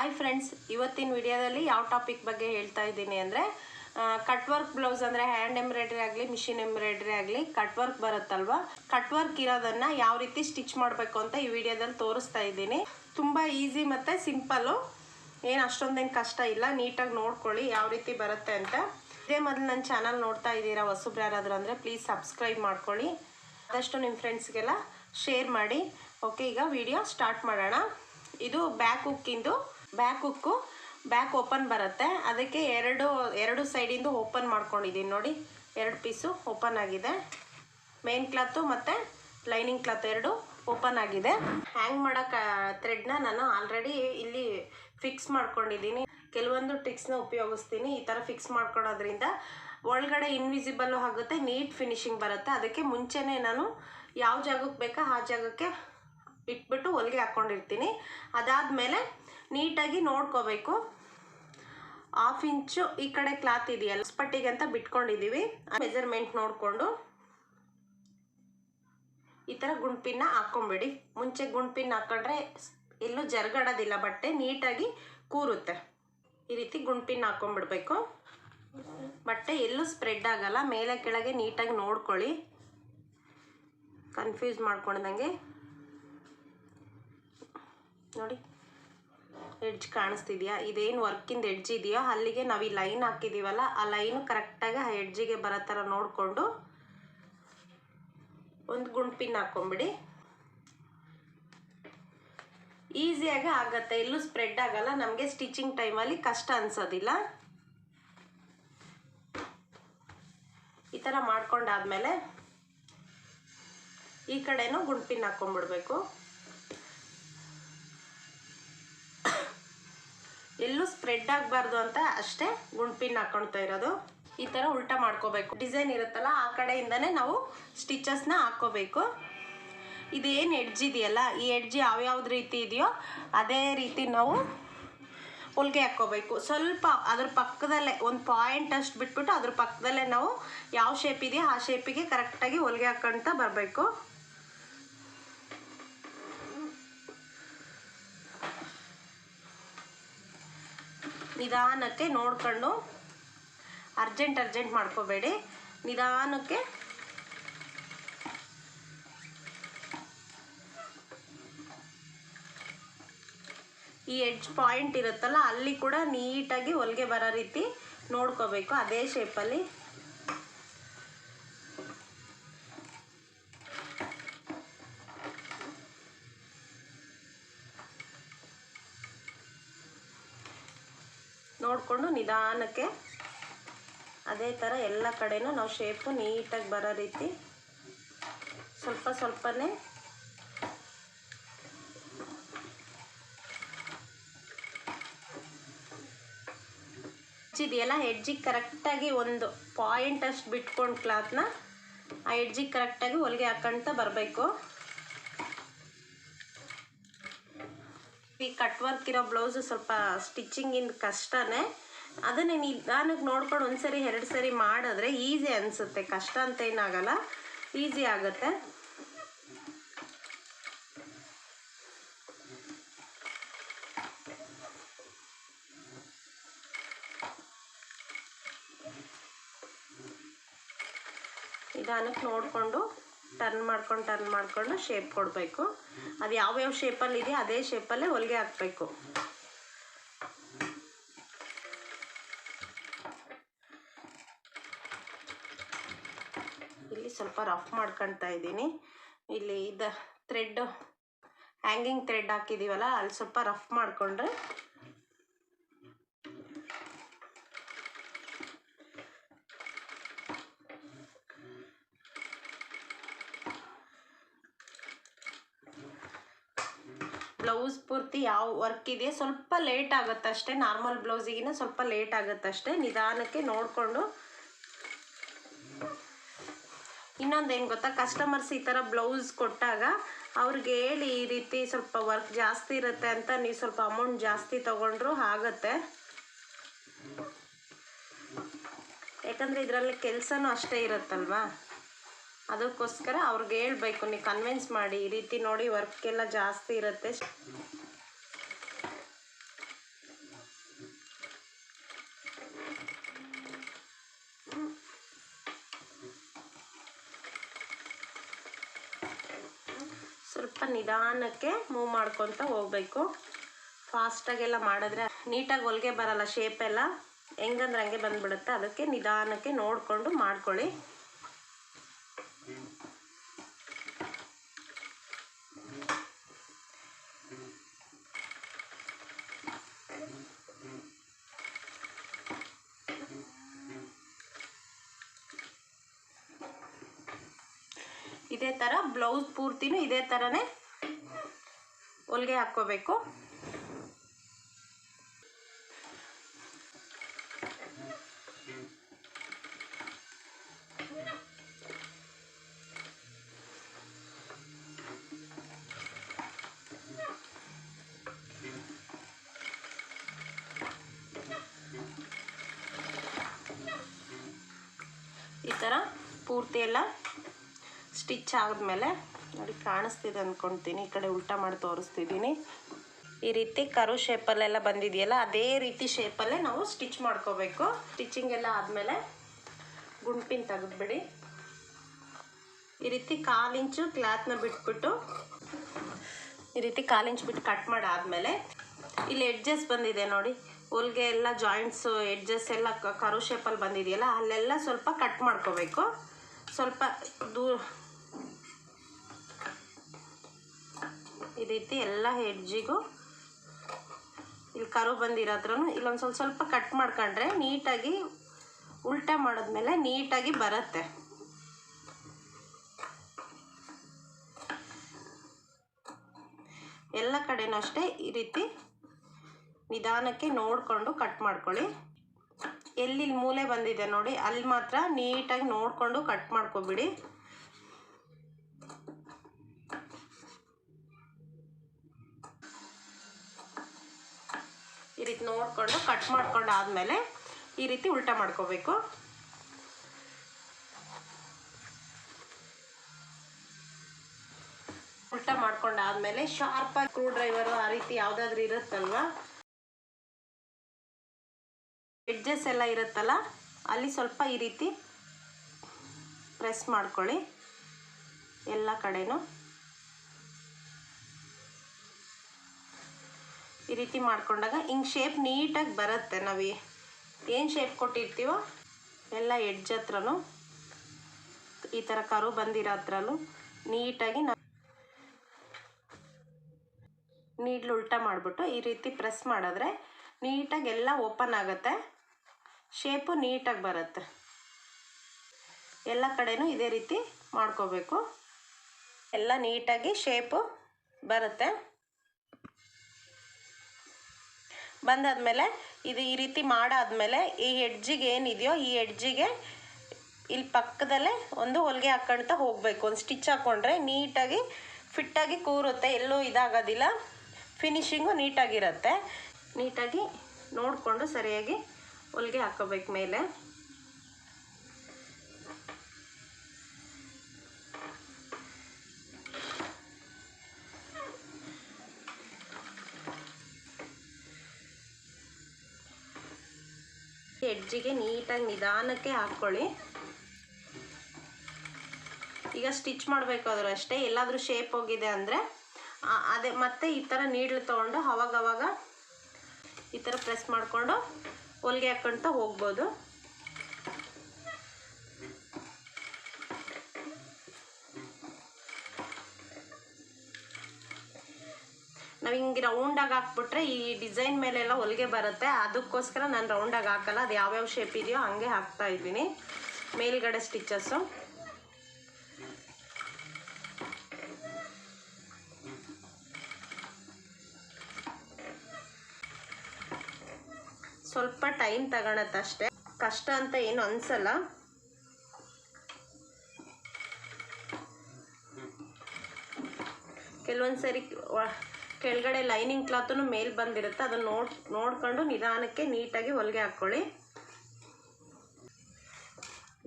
Hi friends ಇವತ್ತಿನ ವಿಡಿಯೋದಲ್ಲಿ ಯಾವ ಟಾಪಿಕ್ ಬಗ್ಗೆ ಹೇಳ್ತಾ ಇದ್ದೀನಿ ಅಂದರೆ ಕಟ್ ವರ್ಕ್ ಬ್ಲೌಸ್ ಅಂದರೆ ಹ್ಯಾಂಡ್ ಎಂಬ್ರಾಯ್ಡ್ರಿ ಆಗಲಿ ಮಿಷಿನ್ ಎಂಬ್ರಾಯ್ಡ್ರಿ ಆಗಲಿ ಕಟ್ ವರ್ಕ್ ಬರುತ್ತಲ್ವ? ಕಟ್ ವರ್ಕ್ ಇರೋದನ್ನು ಯಾವ ರೀತಿ ಸ್ಟಿಚ್ ಮಾಡಬೇಕು ಅಂತ ಈ ವಿಡಿಯೋದಲ್ಲಿ ತೋರಿಸ್ತಾ ಇದ್ದೀನಿ. ತುಂಬ ಈಸಿ ಮತ್ತು ಸಿಂಪಲ್ಲು ಏನು ಅಷ್ಟೊಂದೇನು ಕಷ್ಟ ಇಲ್ಲ, ನೀಟಾಗಿ ನೋಡ್ಕೊಳ್ಳಿ ಯಾವ ರೀತಿ ಬರುತ್ತೆ ಅಂತ. ಇದೇ ಮೊದಲು ನನ್ನ ಚಾನಲ್ ನೋಡ್ತಾ ಇದ್ದೀರಾ ಹೊಸಬ್ರು ಯಾರಾದರೂ ಅಂದರೆ ಪ್ಲೀಸ್ ಸಬ್ಸ್ಕ್ರೈಬ್ ಮಾಡ್ಕೊಳ್ಳಿ. ಆದಷ್ಟು ನಿಮ್ಮ ಫ್ರೆಂಡ್ಸ್ಗೆಲ್ಲ ಶೇರ್ ಮಾಡಿ. ಓಕೆ ಈಗ ವಿಡಿಯೋ ಸ್ಟಾರ್ಟ್ ಮಾಡೋಣ. ಇದು ಬ್ಯಾಕ್ ಹುಕ್ಕಿಂದು ಬ್ಯಾಕ್ ಹುಕ್ಕು, ಬ್ಯಾಕ್ ಓಪನ್ ಬರುತ್ತೆ. ಅದಕ್ಕೆ ಎರಡು ಎರಡು ಸೈಡಿಂದು ಓಪನ್ ಮಾಡ್ಕೊಂಡಿದ್ದೀನಿ ನೋಡಿ. ಎರಡು ಪೀಸು ಓಪನ್ ಆಗಿದೆ. ಮೇನ್ ಕ್ಲಾತು ಮತ್ತು ಲೈನಿಂಗ್ ಕ್ಲಾತ್ ಎರಡು ಓಪನ್ ಆಗಿದೆ. ಹ್ಯಾಂಗ್ ಮಾಡೋಕೆ, ಥ್ರೆಡ್ನ ನಾನು ಆಲ್ರೆಡಿ ಇಲ್ಲಿ ಫಿಕ್ಸ್ ಮಾಡ್ಕೊಂಡಿದ್ದೀನಿ ಕೆಲವೊಂದು ಟ್ರಿಕ್ಸ್ನ ಉಪಯೋಗಿಸ್ತೀನಿ. ಈ ಥರ ಫಿಕ್ಸ್ ಮಾಡ್ಕೊಳೋದ್ರಿಂದ ಒಳಗಡೆ ಇನ್ವಿಸಿಬಲ್ಲು ಆಗುತ್ತೆ, ನೀಟ್ ಫಿನಿಶಿಂಗ್ ಬರುತ್ತೆ. ಅದಕ್ಕೆ ಮುಂಚೆನೇ ನಾನು ಯಾವ ಜಾಗಕ್ಕೆ ಬೇಕೋ ಆ ಜಾಗಕ್ಕೆ ಇಟ್ಬಿಟ್ಟು ಹೊಲಿಗೆ ಹಾಕ್ಕೊಂಡಿರ್ತೀನಿ ಅದಾದಮೇಲೆ ನೀಟಾಗಿ ನೋಡ್ಕೋಬೇಕು. ಹಾಫ್ ಇಂಚು ಈ ಕಡೆ ಕ್ಲಾತ್ ಇದೆಯಲ್ಲ ಸ್ಪಟ್ಟಿಗೆ ಅಂತ ಬಿಟ್ಕೊಂಡಿದ್ದೀವಿ. ಮೆಜರ್ಮೆಂಟ್ ನೋಡಿಕೊಂಡು ಈ ಥರ ಗುಂಡ್ಪಿನ್ನ ಹಾಕ್ಕೊಂಬಿಡಿ. ಮುಂಚೆ ಗುಂಡ್ಪಿನ್ ಹಾಕೊಂಡ್ರೆ ಎಲ್ಲೂ ಜರ್ಗಡೋದಿಲ್ಲ, ಬಟ್ಟೆ ನೀಟಾಗಿ ಕೂರುತ್ತೆ. ಈ ರೀತಿ ಗುಂಡ್ಪಿನ್ ಹಾಕ್ಕೊಂಬಿಡ್ಬೇಕು ಬಟ್ಟೆ ಎಲ್ಲೂ ಸ್ಪ್ರೆಡ್ ಆಗಲ್ಲ, ಮೇಲೆ ಕೆಳಗೆ ನೀಟಾಗಿ ನೋಡ್ಕೊಳ್ಳಿ. ಕನ್ಫ್ಯೂಸ್ ಮಾಡ್ಕೊಂಡಂಗೆ. ನೋಡಿ. ಎಡ್ಜ್ ಕಾಣಿಸ್ತಿದೆಯಾ? ಇದೇನು ವರ್ಕಿಂದ ಎಡ್ಜ್ ಇದೆಯೋ? ಅಲ್ಲಿಗೆ ನಾವು ಈ ಲೈನ್ ಹಾಕಿದ್ದೀವಲ್ಲ ಆ ಲೈನು ಕರೆಕ್ಟಾಗಿ ಆ ಎಡ್ಜಿಗೆ ಬರೋ ಥರ ನೋಡಿಕೊಂಡು ಒಂದು ಗುಂಡ್ಪಿನ್ ಹಾಕ್ಕೊಂಬಿಡಿ ಈಸಿಯಾಗಿ ಆಗತ್ತೆ. ಎಲ್ಲೂ ಸ್ಪ್ರೆಡ್ ಆಗಲ್ಲ. ನಮಗೆ ಸ್ಟಿಚಿಂಗ್ ಟೈಮಲ್ಲಿ ಕಷ್ಟ ಅನ್ಸೋದಿಲ್ಲ. ಈ ಥರ ಮಾಡ್ಕೊಂಡಾದ್ಮೇಲೆ ಈ ಕಡೆನೂ ಗುಂಡ್ಪಿನ್ ಹಾಕ್ಕೊಂಬಿಡ್ಬೇಕು ಎಲ್ಲೂ ಸ್ಪ್ರೆಡ್ ಆಗಬಾರ್ದು ಅಂತ ಅಷ್ಟೇ ಗುಂಡ್ಪಿನ್ ಹಾಕೊಳ್ತಾ ಇರೋದು. ಈ ಥರ ಉಲ್ಟಾ ಮಾಡ್ಕೋಬೇಕು. ಡಿಸೈನ್ ಇರುತ್ತಲ್ಲ, ಆ ಕಡೆಯಿಂದನೇ ನಾವು ಸ್ಟಿಚಸ್ನ ಹಾಕ್ಕೋಬೇಕು ಇದೇನು ಎಡ್ಜ್ ಇದೆಯಲ್ಲ, ಈ ಎಡ್ಜ್ ಯಾವ್ಯಾವ್ದು ರೀತಿ ಇದೆಯೋ ಅದೇ ರೀತಿ ನಾವು ಹೊಲಿಗೆ ಹಾಕ್ಕೋಬೇಕು ಸ್ವಲ್ಪ ಅದ್ರ ಪಕ್ಕದಲ್ಲೇ, ಒಂದು ಪಾಯಿಂಟ್ ಅಷ್ಟು ಬಿಟ್ಬಿಟ್ಟು ಅದ್ರ ಪಕ್ಕದಲ್ಲೇ ನಾವು ಯಾವ ಶೇಪ್ ಇದೆಯೋ ಆ ಶೇಪಿಗೆ ಕರೆಕ್ಟಾಗಿ ಹೊಲಿಗೆ ಹಾಕ್ಕೊಳ್ತಾ ಬರಬೇಕು. ನಿಧಾನಕ್ಕೆ ನೋಡ್ಕೊಂಡು ಅರ್ಜೆಂಟ್ ಅರ್ಜೆಂಟ್ ಮಾಡ್ಕೋಬೇಡಿ. ನಿಧಾನಕ್ಕೆ ಈ ಎಡ್ಜ್ ಪಾಯಿಂಟ್ ಇರುತ್ತಲ್ಲ, ಅಲ್ಲಿ ಕೂಡ ನೀಟಾಗಿ ಹೊಲಿಗೆ ಬರೋ ರೀತಿ ನೋಡ್ಕೋಬೇಕು. ಅದೇ ಶೇಪಲ್ಲಿ ನೋಡಿಕೊಂಡು ನಿಧಾನಕ್ಕೆ ಅದೇ ಥರ ಎಲ್ಲ ಕಡೆನೂ ನಾವು ಶೇಪು ನೀಟಾಗಿ ಬರೋ ರೀತಿ ಸ್ವಲ್ಪ ಸ್ವಲ್ಪನೇ ಇದೆಯಲ್ಲ ಹೆಡ್ಜಿಗೆ ಕರೆಕ್ಟಾಗಿ ಒಂದು ಪಾಯಿಂಟ್ ಅಷ್ಟು ಬಿಟ್ಕೊಂಡು ಕ್ಲಾತ್ನ ಆ ಹೆಡ್ಜಿಗೆ ಕರೆಕ್ಟಾಗಿ ಹೊಲಿಗೆ ಹಾಕೊಂತ ಬರಬೇಕು. ಈ ಕಟ್ ವರ್ಕ್ ಇರೋ ಬ್ಲೌಸು ಸ್ವಲ್ಪ ಸ್ಟಿಚಿಂಗಿಂದ ಕಷ್ಟನೇ. ಅದನ್ನೇ ನಿಧಾನಕ್ಕೆ ನೋಡ್ಕೊಂಡು ಒಂದ್ಸರಿ, ಎರಡು ಸರಿ ಮಾಡಿದ್ರೆ ಈಸಿ ಅನಿಸುತ್ತೆ. ಕಷ್ಟ ಅಂತ ಏನಾಗಲ್ಲ. ಈಸಿ ಆಗುತ್ತೆ. ನಿಧಾನಕ್ಕೆ ನೋಡಿಕೊಂಡು ಟರ್ನ್ ಮಾಡ್ಕೊಂಡು ಟರ್ನ್ ಮಾಡಿಕೊಂಡು ಶೇಪ್ ಕೊಡಬೇಕು. ಅದು ಯಾವ್ಯಾವ ಶೇಪಲ್ಲಿ ಇದೆಯೋ ಅದೇ ಶೇಪಲ್ಲೇ ಹೊಲಿಗೆ ಹಾಕಬೇಕು. ಇಲ್ಲಿ ಸ್ವಲ್ಪ ರಫ್ ಮಾಡ್ಕೊಳ್ತಾ ಇದ್ದೀನಿ. ಇಲ್ಲಿ ಇದು ಥ್ರೆಡ್ ಹ್ಯಾಂಗಿಂಗ್ ಥ್ರೆಡ್ ಹಾಕಿದ್ದೀವಲ್ಲ ಅಲ್ಲಿ ಸ್ವಲ್ಪ ರಫ್ ಮಾಡಿಕೊಂಡ್ರೆ ಬ್ಲೌಸ್ ಪೂರ್ತಿ ಯಾವ ವರ್ಕ್ ಇದೆ, ಸ್ವಲ್ಪ ಲೇಟ್ ಆಗುತ್ತೆ ಅಷ್ಟೇ ನಾರ್ಮಲ್ ಬ್ಲೌಸಿಗಿನ ಸ್ವಲ್ಪ ಲೇಟ್ ಆಗುತ್ತೆ ಅಷ್ಟೇ ನಿಧಾನಕ್ಕೆ ನೋಡಿಕೊಂಡು. ಇನ್ನೊಂದು ಏನು ಗೊತ್ತಾ ಕಸ್ಟಮರ್ಸ್ ಈ ಥರ ಬ್ಲೌಸ್ ಕೊಟ್ಟಾಗ ಅವ್ರಿಗೆ ಹೇಳಿ ಈ ರೀತಿ ಸ್ವಲ್ಪ ವರ್ಕ್ ಜಾಸ್ತಿ ಇರುತ್ತೆ ಅಂತ ನೀವು ಸ್ವಲ್ಪ ಅಮೌಂಟ್ ಜಾಸ್ತಿ ತೊಗೊಂಡ್ರು ಆಗುತ್ತೆ. ಯಾಕಂದರೆ ಇದರಲ್ಲಿ ಕೆಲಸನೂ ಅಷ್ಟೇ ಇರುತ್ತಲ್ವಾ? ಅದಕ್ಕೋಸ್ಕರ ಅವ್ರಿಗೆ ಹೇಳ್ಬೇಕು ನೀವು ಕನ್ವಿನ್ಸ್ ಮಾಡಿ, ಈ ರೀತಿ ನೋಡಿ ವರ್ಕೆಲ್ಲ ಜಾಸ್ತಿ ಇರುತ್ತೆ. ಸ್ವಲ್ಪ ನಿಧಾನಕ್ಕೆ ಮೂವ್ ಮಾಡ್ಕೊತ ಹೋಗ್ಬೇಕು. ಫಾಸ್ಟಾಗೆಲ್ಲ ಮಾಡಿದ್ರೆ ನೀಟಾಗಿ ಹೊಲಿಗೆ ಬರಲ್ಲ ಶೇಪೆಲ್ಲ ಹೆಂಗಂದ್ರೆ ಹಂಗೆ ಬಂದುಬಿಡುತ್ತೆ. ಅದಕ್ಕೆ ನಿಧಾನಕ್ಕೆ ನೋಡಿಕೊಂಡು ಮಾಡ್ಕೊಳ್ಳಿ. ಇದೇ ಥರ ಬ್ಲೌಸ್ ಪೂರ್ತಿನೂ ಇದೇ ಥರನೇ ಹೊಲಿಗೆ ಹಾಕ್ಕೋಬೇಕು. ಈ ಥರ ಪೂರ್ತಿ ಎಲ್ಲ ಸ್ಟಿಚ್ ಆದಮೇಲೆ ನೋಡಿ ಕಾಣಿಸ್ತಿದೆ ಅಂದ್ಕೊಳ್ತೀನಿ ಈ ಕಡೆ ಉಲ್ಟಾ ಮಾಡಿ ತೋರಿಸ್ತಿದ್ದೀನಿ. ಈ ರೀತಿ ಕರು ಶೇಪಲ್ಲೆಲ್ಲ ಬಂದಿದೆಯಲ್ಲ, ಅದೇ ರೀತಿ ಶೇಪಲ್ಲೇ ನಾವು ಸ್ಟಿಚ್ ಮಾಡ್ಕೋಬೇಕು. ಸ್ಟಿಚಿಂಗ್ ಎಲ್ಲ ಆದಮೇಲೆ ಗುಂಪಿನ ತೆಗೆದ್ಬಿಡಿ. ಈ ರೀತಿ ಕಾಲಿಂಚು ಕ್ಲಾತ್ನ ಬಿಟ್ಬಿಟ್ಟು, ಈ ರೀತಿ ಕಾಲಿಂಚು ಬಿಟ್ಟು ಕಟ್ ಮಾಡಾದ್ಮೇಲೆ ಇಲ್ಲಿ ಎಡ್ಜಸ್ ಬಂದಿದೆ ನೋಡಿ. ಹೊಲ್ಗೆ ಎಲ್ಲ ಜಾಯಿಂಟ್ಸು ಎಡ್ಜಸ್ ಎಲ್ಲ ಕರು ಶೇಪಲ್ಲಿ ಬಂದಿದೆಯಲ್ಲ, ಅಲ್ಲೆಲ್ಲ ಸ್ವಲ್ಪ ಕಟ್ ಮಾಡ್ಕೋಬೇಕು. ಸ್ವಲ್ಪ ದೂ ಈ ರೀತಿ ಎಲ್ಲ ಹೆಡ್ಜಿಗೂ. ಇಲ್ಲಿ ಕರು ಬಂದಿರೋ ಇಲ್ಲೊಂದು ಸ್ವಲ್ಪ ಸ್ವಲ್ಪ ಕಟ್ ಮಾಡ್ಕೊಂಡ್ರೆ ನೀಟಾಗಿ ಉಲ್ಟಾ ಮಾಡಿದ್ಮೇಲೆ ನೀಟಾಗಿ ಬರುತ್ತೆ. ಎಲ್ಲ ಕಡೆನೂ ಅಷ್ಟೇ ಈ ರೀತಿ ನಿಧಾನಕ್ಕೆ ನೋಡಿಕೊಂಡು ಕಟ್ ಮಾಡ್ಕೊಳ್ಳಿ. ಎಲ್ಲಿ ಮೂಲೆ ಬಂದಿದೆ ನೋಡಿ, ಅಲ್ಲಿ ಮಾತ್ರ ನೀಟಾಗಿ ನೋಡಿಕೊಂಡು ಕಟ್ ಮಾಡ್ಕೊಬಿಡಿ. ಈ ರೀತಿ ನೋಡಿಕೊಂಡು ಕಟ್ ಮಾಡ್ಕೊಂಡು ಆದಮೇಲೆ ಈ ರೀತಿ ಉಲ್ಟಾ ಮಾಡ್ಕೋಬೇಕು. ಉಲ್ಟಾ ಮಾಡ್ಕೊಂಡು ಆದಮೇಲೆ ಶಾರ್ಪಾಗಿ ಸ್ಕ್ರೂ ಡ್ರೈವರು ಆ ರೀತಿ ಯಾವುದಾದ್ರೂ ಇರುತ್ತಲ್ವಾ? ಎಡ್ಜಸ್ ಎಲ್ಲ ಇರುತ್ತಲ್ಲ, ಅಲ್ಲಿ ಸ್ವಲ್ಪ ಈ ರೀತಿ ಪ್ರೆಸ್ ಮಾಡ್ಕೊಳ್ಳಿ. ಎಲ್ಲ ಕಡೆನೂ. ಈ ರೀತಿ ಮಾಡ್ಕೊಂಡಾಗ ಹಿಂಗೆ ಶೇಪ್ ನೀಟಾಗಿ ಬರುತ್ತೆ ನಾವು. ಏನು ಶೇಪ್ ಕೊಟ್ಟಿರ್ತೀವೋ ಎಲ್ಲ ಎಡ್ಜ್ ಹತ್ರನೂ, ಈ ಥರ ಕರು ಬಂದಿರೋ ಹತ್ರನೂ ನೀಟಾಗಿ ನಾವು ನೀಡ್ಲು ಉಲ್ಟಾ ಮಾಡಿಬಿಟ್ಟು ಈ ರೀತಿ ಪ್ರೆಸ್ ಮಾಡಿದ್ರೆ ನೀಟಾಗಿ ಎಲ್ಲ ಓಪನ್ ಆಗುತ್ತೆ. ಶೇಪು ನೀಟಾಗಿ ಬರುತ್ತೆ. ಎಲ್ಲ ಕಡೆನೂ ಇದೇ ರೀತಿ ಮಾಡ್ಕೋಬೇಕು. ಎಲ್ಲ ನೀಟಾಗಿ ಶೇಪು ಬರುತ್ತೆ. ಬಂದಾದಮೇಲೆ ಇದು ಈ ರೀತಿ ಮಾಡಾದ್ಮೇಲೆ ಈ ಹೆಡ್ಜಿಗೆ ಏನಿದೆಯೋ ಈ ಹೆಡ್ಜಿಗೆ ಇಲ್ಲಿ ಪಕ್ಕದಲ್ಲೇ ಒಂದು ಹೊಲಿಗೆ ಹಾಕ್ಕೊಳ್ತಾ ಹೋಗಬೇಕು. ಒಂದು ಸ್ಟಿಚ್ ಹಾಕ್ಕೊಂಡ್ರೆ ನೀಟಾಗಿ ಫಿಟ್ಟಾಗಿ ಕೂರುತ್ತೆ. ಎಲ್ಲೂ ಇದಾಗೋದಿಲ್ಲ. ಫಿನಿಶಿಂಗು ನೀಟಾಗಿರುತ್ತೆ. ನೀಟಾಗಿ ನೋಡಿಕೊಂಡು ಸರಿಯಾಗಿ ಹೊಲಿಗೆ ಹಾಕೋಬೇಕು ಮೇಲೆ. ಎಡ್ಜಿಗೆ ನೀಟಾಗಿ ನಿಧಾನಕ್ಕೆ ಹಾಕ್ಕೊಳ್ಳಿ. ಈಗ ಸ್ಟಿಚ್ ಮಾಡಬೇಕಾದ್ರೂ ಅಷ್ಟೇ ಎಲ್ಲಾದರೂ ಶೇಪ್ ಹೋಗಿದೆ ಅಂದರೆ ಅದೇ ಮತ್ತೆ ಈ ಥರ ನೀಡ್ಲು ತೊಗೊಂಡು ಅವಾಗವಾಗ ಅವಾಗ ಈ ಥರ ಪ್ರೆಸ್ ಮಾಡಿಕೊಂಡು ಹೊಲಿಗೆ ಹಾಕ್ಕೊಳ್ತಾ ಹೋಗ್ಬೋದು. ನಾವು ಹಿಂಗೆ ರೌಂಡಾಗಿ ಹಾಕ್ಬಿಟ್ರೆ ಈ ಡಿಸೈನ್ ಮೇಲೆಲ್ಲ ಹೊಲಿಗೆ ಬರುತ್ತೆ. ಅದಕ್ಕೋಸ್ಕರ ನಾನು ರೌಂಡಾಗಿ ಹಾಕಲ್ಲ. ಅದು ಯಾವ್ಯಾವ ಶೇಪ್ ಇದೆಯೋ ಹಂಗೆ ಹಾಕ್ತಾ ಇದ್ದೀನಿ. ಮೇಲ್ಗಡೆ ಸ್ಟಿಚಸ್ಸು ಸ್ವಲ್ಪ ಟೈಮ್ ತಗೊಳತ್ತಷ್ಟೇ ಕಷ್ಟ ಅಂತ ಏನು ಅನ್ಸಲ್ಲ. ಕೆಲವೊಂದು ಸರಿ ಕೆಳಗಡೆ ಲೈನಿಂಗ್ ಕ್ಲಾತೂ ಮೇಲ್ ಬಂದಿರುತ್ತೆ. ಅದನ್ನು ನೋಡ್, ನೋಡ್ಕೊಂಡು ನಿಧಾನಕ್ಕೆ ನೀಟಾಗಿ ಹೊಲಿಗೆ ಹಾಕ್ಕೊಳ್ಳಿ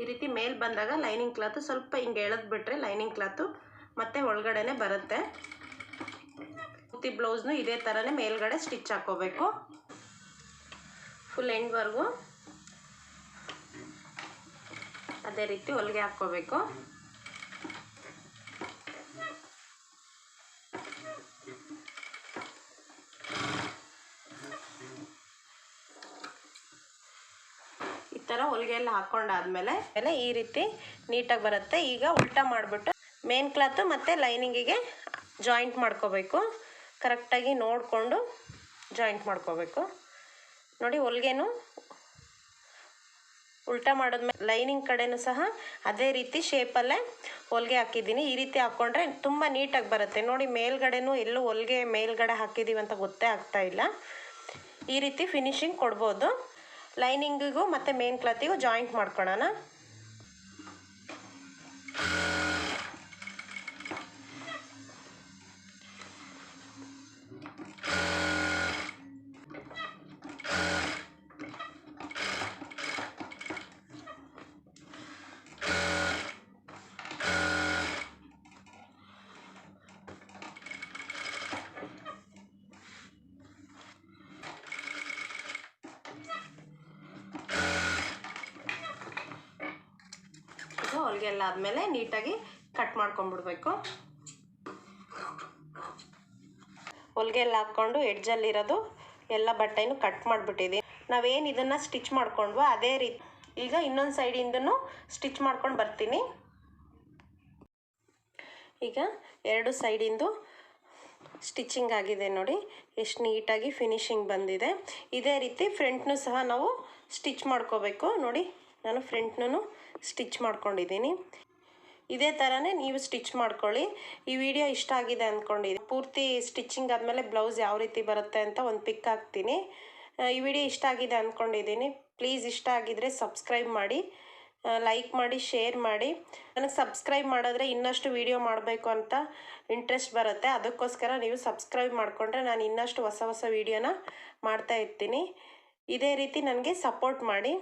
ಈ ರೀತಿ ಮೇಲ್ ಬಂದಾಗ ಲೈನಿಂಗ್ ಕ್ಲಾತು ಸ್ವಲ್ಪ ಹಿಂಗೆ ಎಳೆದ್ಬಿಟ್ರೆ ಲೈನಿಂಗ್ ಕ್ಲಾತು ಮತ್ತೆ ಒಳಗಡೆನೆ ಬರುತ್ತೆ. ಕುರ್ತಿ ಬ್ಲೌಸ್ನು ಇದೇ ಥರನೇ ಮೇಲ್ಗಡೆ ಸ್ಟಿಚ್ ಹಾಕೋಬೇಕು. ಫುಲ್ ಎಂಡ್ವರೆಗೂ. ಅದೇ ರೀತಿ ಹೊಲಿಗೆ ಹಾಕ್ಕೋಬೇಕು ಥರ ಹೊಲಿಗೆ ಎಲ್ಲ ಹಾಕೊಂಡಾದ್ಮೇಲೆ ಈ ರೀತಿ ನೀಟಾಗಿ ಬರುತ್ತೆ. ಈಗ ಉಲ್ಟಾ ಮಾಡಿಬಿಟ್ಟು ಮೇನ್ ಕ್ಲಾತು ಮತ್ತು ಲೈನಿಂಗಿಗೆ ಜಾಯಿಂಟ್ ಮಾಡ್ಕೋಬೇಕು. ಕರೆಕ್ಟಾಗಿ ನೋಡಿಕೊಂಡು ಜಾಯಿಂಟ್ ಮಾಡ್ಕೋಬೇಕು. ನೋಡಿ ಹೊಲ್ಗೆನೂ ಉಲ್ಟಾ ಮಾಡಿದ್ಮೇಲೆ ಲೈನಿಂಗ್ ಕಡೆನೂ ಸಹ ಅದೇ ರೀತಿ ಶೇಪಲ್ಲೇ ಹೊಲಿಗೆ ಹಾಕಿದ್ದೀನಿ. ಈ ರೀತಿ ಹಾಕ್ಕೊಂಡ್ರೆ ತುಂಬ ನೀಟಾಗಿ ಬರುತ್ತೆ. ನೋಡಿ ಮೇಲ್ಗಡೆನೂ ಎಲ್ಲೂ ಹೊಲಿಗೆ ಮೇಲ್ಗಡೆ ಹಾಕಿದ್ದೀವಿ ಅಂತ ಗೊತ್ತೇ ಆಗ್ತಾ ಇಲ್ಲ. ಈ ರೀತಿ ಫಿನಿಶಿಂಗ್ ಕೊಡ್ಬೋದು. ಲೈನಿಂಗಿಗೂ ಮತ್ತು ಮೇನ್ ಕ್ಲಾತಿಗೂ ಜಾಯಿಂಟ್ ಮಾಡ್ಕೊಳ್ಳೋಣ ಎಲ್ಲ ಆದಮೇಲೆ ನೀಟಾಗಿ ಕಟ್ ಮಾಡ್ಕೊಂಡ್ಬಿಡ್ಬೇಕು ಹೊಲಿಗೆ ಎಲ್ಲ ಹಾಕ್ಕೊಂಡು ಎಡ್ಜಲ್ಲಿರೋದು ಎಲ್ಲ ಬಟ್ಟೆನೂ ಕಟ್ ಮಾಡಿಬಿಟ್ಟಿದ್ದೀನಿ ನಾವೇನು ಇದನ್ನು ಸ್ಟಿಚ್ ಮಾಡ್ಕೊಂಡ್ವೋ ಅದೇ ರೀತಿ. ಈಗ ಇನ್ನೊಂದು ಸೈಡಿಂದನೂ ಸ್ಟಿಚ್ ಮಾಡ್ಕೊಂಡು ಬರ್ತೀನಿ. ಈಗ ಎರಡು ಸೈಡಿಂದು ಸ್ಟಿಚಿಂಗ್ ಆಗಿದೆ ನೋಡಿ. ಎಷ್ಟು ನೀಟಾಗಿ ಫಿನಿಶಿಂಗ್ ಬಂದಿದೆ. ಇದೇ ರೀತಿ ಫ್ರಂಟ್ನೂ ಸಹ ನಾವು ಸ್ಟಿಚ್ ಮಾಡ್ಕೋಬೇಕು. ನೋಡಿ, ನಾನು ಫ್ರಂಟ್ನೂ ಸ್ಟಿಚ್ ಮಾಡ್ಕೊಂಡಿದ್ದೀನಿ. ಇದೇ ಥರನೇ ನೀವು ಸ್ಟಿಚ್ ಮಾಡ್ಕೊಳ್ಳಿ. ಈ ವಿಡಿಯೋ ಇಷ್ಟ ಆಗಿದೆ ಅಂದ್ಕೊಂಡಿದ್ದೀನಿ ಪೂರ್ತಿ ಸ್ಟಿಚಿಂಗ್ ಆದಮೇಲೆ ಬ್ಲೌಸ್ ಯಾವ ರೀತಿ ಬರುತ್ತೆ ಅಂತ ಒಂದು ಪಿಕ್ ಹಾಕ್ತೀನಿ. ಈ ವಿಡಿಯೋ ಇಷ್ಟ ಆಗಿದೆ ಅಂದ್ಕೊಂಡಿದ್ದೀನಿ. ಪ್ಲೀಸ್ ಇಷ್ಟ ಆಗಿದ್ರೆ ಸಬ್ಸ್ಕ್ರೈಬ್ ಮಾಡಿ ಲೈಕ್ ಮಾಡಿ, ಶೇರ್ ಮಾಡಿ. ನನಗೆ ಸಬ್ಸ್ಕ್ರೈಬ್ ಮಾಡಿದ್ರೆ ಇನ್ನಷ್ಟು ವಿಡಿಯೋ ಮಾಡಬೇಕು ಅಂತ ಇಂಟ್ರೆಸ್ಟ್ ಬರುತ್ತೆ. ಅದಕ್ಕೋಸ್ಕರ ನೀವು ಸಬ್ಸ್ಕ್ರೈಬ್ ಮಾಡಿಕೊಂಡ್ರೆ ನಾನು ಇನ್ನಷ್ಟು ಹೊಸ ಹೊಸ ವೀಡಿಯೋನ ಮಾಡ್ತಾ ಇರ್ತೀನಿ. ಇದೇ ರೀತಿ ನನಗೆ ಸಪೋರ್ಟ್ ಮಾಡಿ.